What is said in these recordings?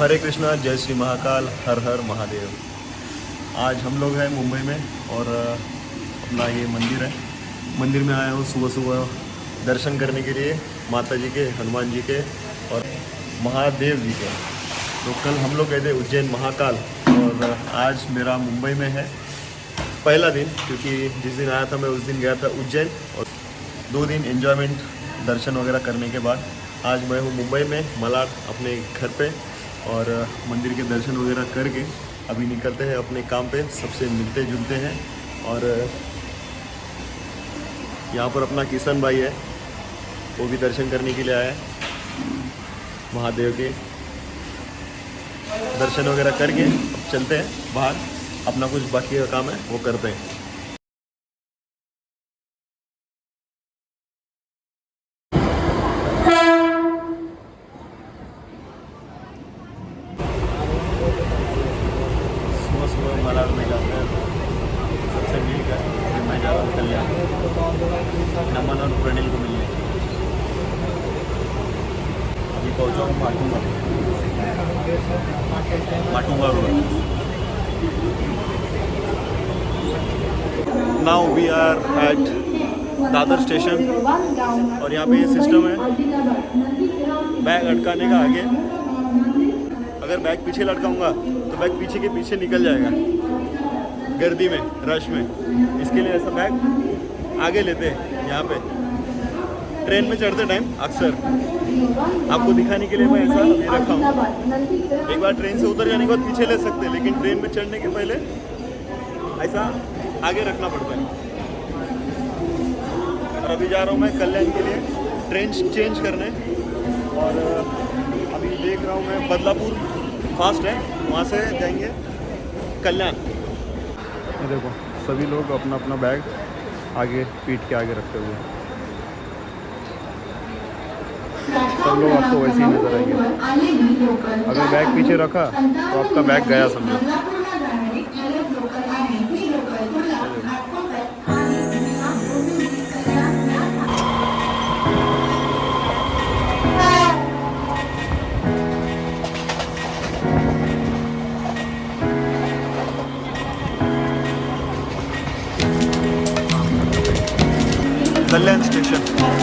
हरे कृष्णा, जय श्री महाकाल, हर हर महादेव। आज हम लोग हैं मुंबई में और अपना ये मंदिर है। मंदिर में आया हूँ सुबह सुबह दर्शन करने के लिए माता जी के, हनुमान जी के और महादेव जी के। तो कल हम लोग गए थे उज्जैन महाकाल और आज मेरा मुंबई में है पहला दिन, क्योंकि जिस दिन आया था मैं उस दिन गया था उज्जैन और दो दिन एंजॉयमेंट दर्शन वगैरह करने के बाद आज मैं हूँ मुंबई में, मलाड अपने घर पे। और मंदिर के दर्शन वगैरह करके अभी निकलते हैं अपने काम पे, सबसे मिलते जुलते हैं। और, यहाँ पर अपना किशन भाई है, वो भी दर्शन करने के लिए आया है, महादेव के। दर्शन वगैरह करके अब चलते हैं बाहर, अपना कुछ बाकी का काम है, वो करते हैं। मलाड में जाते हैं। सबसे मिलकर फिर मैं जा रहा हूँ कल्याण। नमन और प्रणील को मिलने अभी पहुँचा हूँ Matunga Matunga road. Now we are at Dadar station और यहाँ पे ये सिस्टम है। बैग अटकाने का आगे। अगर बैग पीछे लटकाऊँगा तो बैग पीछे के पीछे निकल जाएगा। गर्दी में, रश में। इसके लिए ऐसा बैग आगे लेते हैं, यहाँ पे। ट्रेन में चढ़ते टाइम अक्सर। आपको दिखाने के लिए मैं ऐसा ये रखा हूँ। एक बार ट्रेन से उतर जाने के बाद पीछे ले सकते हैं, लेकिन ट्रेन में चढ़ने के पहले ऐसा आगे रखना पड़ता है। और अभी जा रहा हूँ मैं कल्याण के लिए ट्रेन चेंज करने। और अभी देख रहा हूँ मैं बदलापुर। फास्ट है, वहाँ से जाएँगे कल्याण। देखो, सभी लोग अपना अपना बैग आगे, पीठ के आगे रखते हुए। सब लोग आपको वैसे ही नज़र आएँगे। अगर बैग पीछे रखा तो आपका बैग गया समझो। कल्याण स्टेशन ट्रेन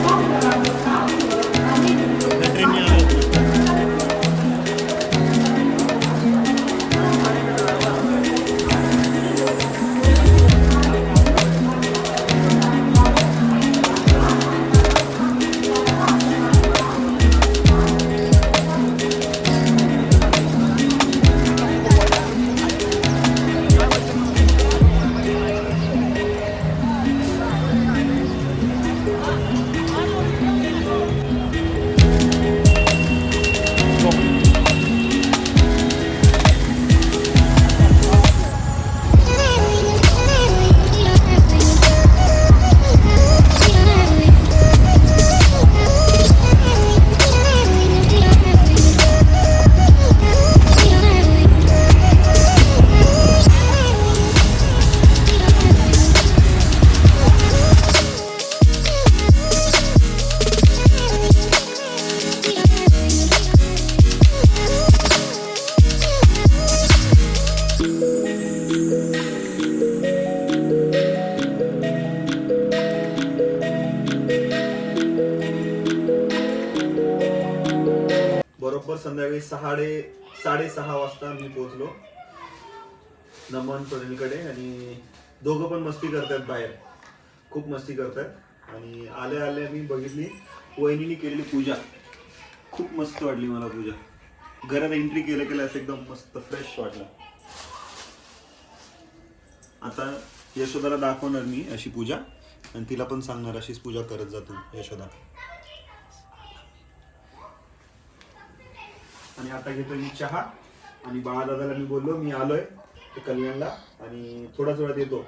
बरोबर संध्याकाळी सहाडे साडेसहा वाजता मी पोहोचलो. नमन प्रनिलकडे आणि दोघं पण मस्ती करतात बाहेर. खूप मस्ती करतात. आणि आले आले मी बघितली वहिनीने केलेली पूजा. खूप मस्त वाटली मला पूजा. घरात एंट्री केलं केलं असं एकदम मस्त फ्रेश वाटलं. आता यशोदाला दाखवणार मी अशी पूजा. आणि तिला पण सांगणार अशीच पूजा करत जातो यशोदा. आणि आता घेतोय मी चहा आणि बाळादादाला मी बोललो मी आलोय ते कल्याणला आणि थोड्याच वेळात येतो.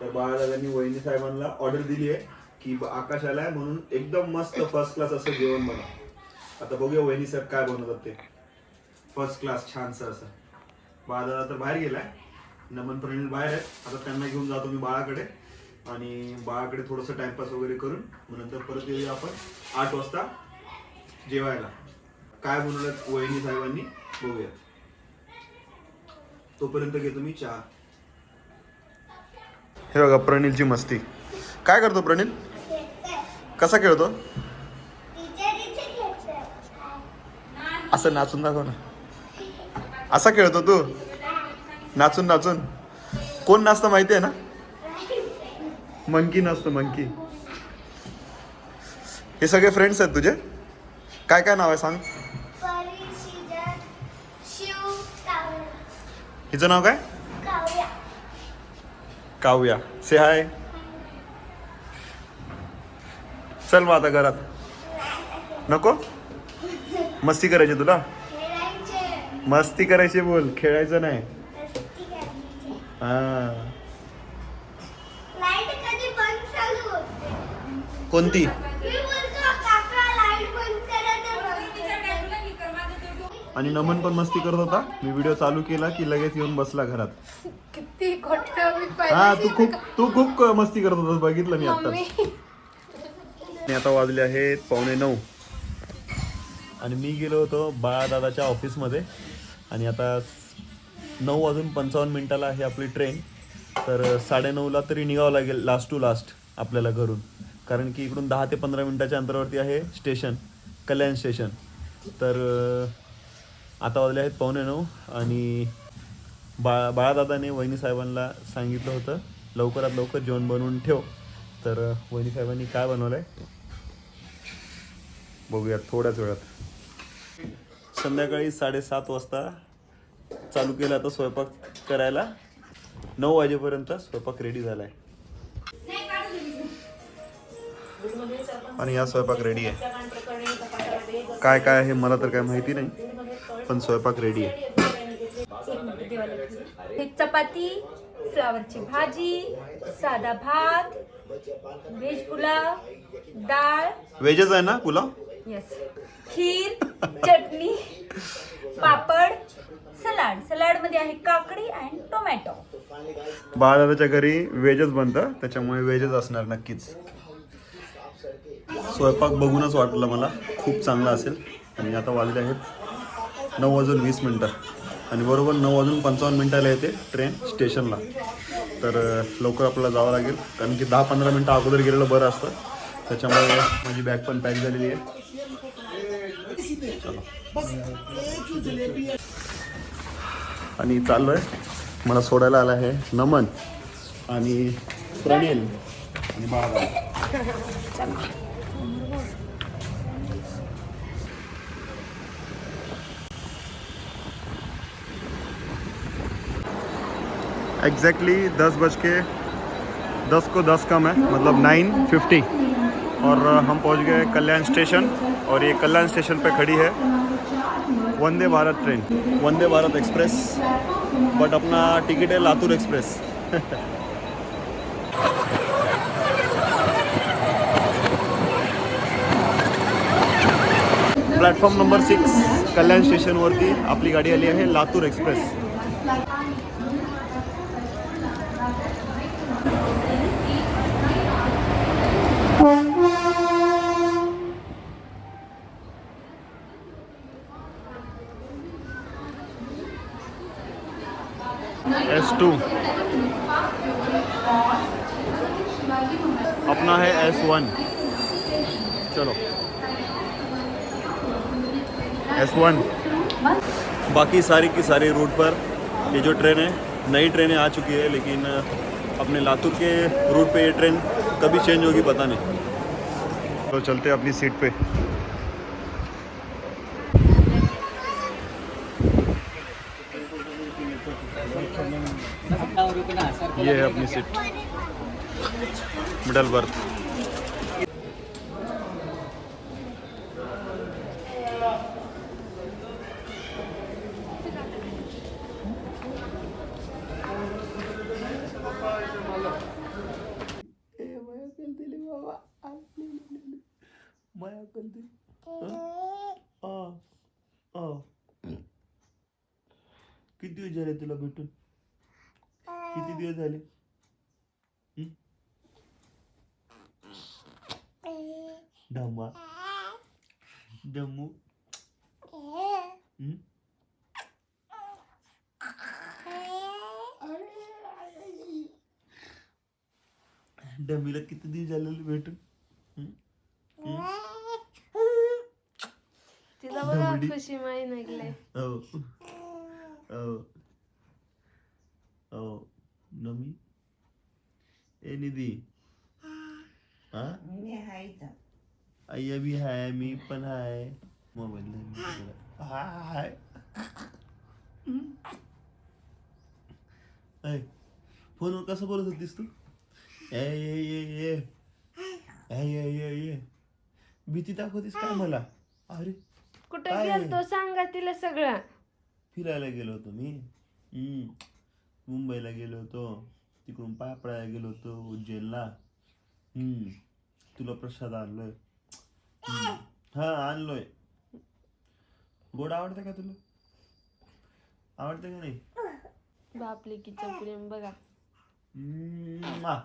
तर बाळादादांनी वहिनी साहेबांना ऑर्डर दिली आहे की आकाश आलाय म्हणून एकदम मस्त फर्स्ट क्लास असं जेवण बना आता बघूया वहिनी साहेब काय बनवतात ते. फर्स्ट क्लास छानसं असं. बाळादादा तर बाहेर गेलाय. नमन प्रणील बाहेर आहेत. आता त्यांना घेऊन जातो मी बाळाकडे. आणि बाळाकडे थोडंसं टाइमपास वगैरे करून मग नंतर परत येऊया आपण आठ वाजता जेवायला. काय म्हणलं वहिनी साहेबांनी? बघूया तोपर्यंत घेतो मी चहा. हे बघा प्रणीलची मस्ती. काय करतो प्रणील? कसा खेळतो? असं नाचून दाखव ना. असा खेळतो तू? नाचून नाचून. कोण नाचतं माहिती आहे ना? मंकी नाचतो मंकी. हे सगळे फ्रेंड्स आहेत तुझे? काय काय नाव आहे सांग? हिचं नाव काय? काव्या. से हाय चल मग आता घरात. नको? मस्ती करायची तुला? मस्ती करायची बोल. खेळायचं नाही. हा. कोणती मी बोलतो काका लाइट बंद करा तर बंद करते. आणि नमन पण मस्ती करत होता. मी व्हिडिओ चालू केला की लगेच येऊन बसला घरात. किती खोट मी हा तू खूप तू खूप मस्ती करत होतास बघितलं मी आता आणि आता वाजले आहेत पावणे नऊ. आणि मी गेलो होतो बाळादादाच्या ऑफिसमध्ये. आणि आता नऊ वाजून पंचावन्न मिनिटाला आहे आपली ट्रेन. तर साडेनऊला तरी निघावं लागेल लास्ट टू लास्ट आपल्याला घरून. कारण की इकडून दहा ते पंधरा मिनिटाच्या अंतरावरती आहे स्टेशन कल्याण स्टेशन. तर आता वाजले आहेत पावणे नऊ आणि बा बाळादादाने वहिनी साहेबांना सांगितलं होतं लवकरात लवकर जेवण बनवून ठेव. तर वहिनी साहेबांनी काय बनवलं आहे बघूयात थोड्याच वेळात. संध्याकाळी साडेसात वाजता चालू केला आता स्वयंपाक करायला. नऊ वाजेपर्यंत स्वयंपाक रेडी झालाय. आणि हा स्वयंपाक रेडी आहे. काय काय आहे? मला तर काय माहिती नाही. पण स्वयंपाक रेडी आहे. चपाती फ्लावरची भाजी साधा भात व्हेज पुलाव डाळ. व्हेजच आहे ना pulao? Yes kheer chutney papad salad. सलाडमध्ये आहे काकडी अँड टोमॅटो बाळदादाच्या घरी व्हेजच बनतं. त्याच्यामुळे व्हेजच असणार नक्कीच. स्वयंपाक बघूनच वाटलं मला. खूप चांगला असेल. आणि आता वाजले आहेत नऊ वाजून वीस मिनटं. आणि बरोबर नऊ वाजून पंचावन्न मिनटाला येते ट्रेन स्टेशनला. तर लवकर आपल्याला जावं लागेल. कारण की दहा पंधरा मिनटं अगोदर गेलेलं बरं असतं. त्याच्यामुळे माझी बॅग पण पॅक झालेली आहे. आणि चाललो आहे मला सोडायला आला आहे नमन आणि प्रणील आणि बाबा एग्जैक्टली दस बज के दस को दस कम है मतलब नाइन फिफ्टी और हम पहुँच गए कल्याण स्टेशन, और ये कल्याण स्टेशन पे खड़ी है Vande Bharat train, Vande Bharat express, but Apna ticket है Latur express. Platform number six, Kalyan स्टेशनवरती आपली गाडी आली आहे लातूर एक्सप्रेस एस टू। अपना है एस वन चलो। एस वन बाकी सारी की सारी रूट पर ये जो ट्रेन है, नई ट्रेनें आ चुकी है, लेकिन अपने लातूर के रूट पे ये ट्रेन कभी चेंज होगी पता नहीं। तो चलते हैं अपनी सीट पे। सीट मिडल बर्थ किती दिवस झाले तुला भेटून? किती दिवस झाले? धम्मा दमू हम्म? डमीला किती दिवस झालेले भेटून? हम्म? तिला बघा. खुशी माही निघले. हो. हो. हो. नमी? ए निधी. हा? आई बी हाय मी पण हाय. मोबाईल हाय. ऐ फोनवर कसं बोलत होतीस तू? ए ये ये भीती दाखवतीस काय मला? अरे कुठे? गेलतो सांगा तिला सगळं. फिरायला गेलो होतो मी. हम्म. मुंबईला गेलो होतो. तिकडून पापडाला गेलो होतो उज्जैनला. हम्म. तुला प्रसाद हम्म. हा आणलोय. गोड आवडतं का तुला? आवडतं का नाही? बापले की प्रेम बघा. हम्म.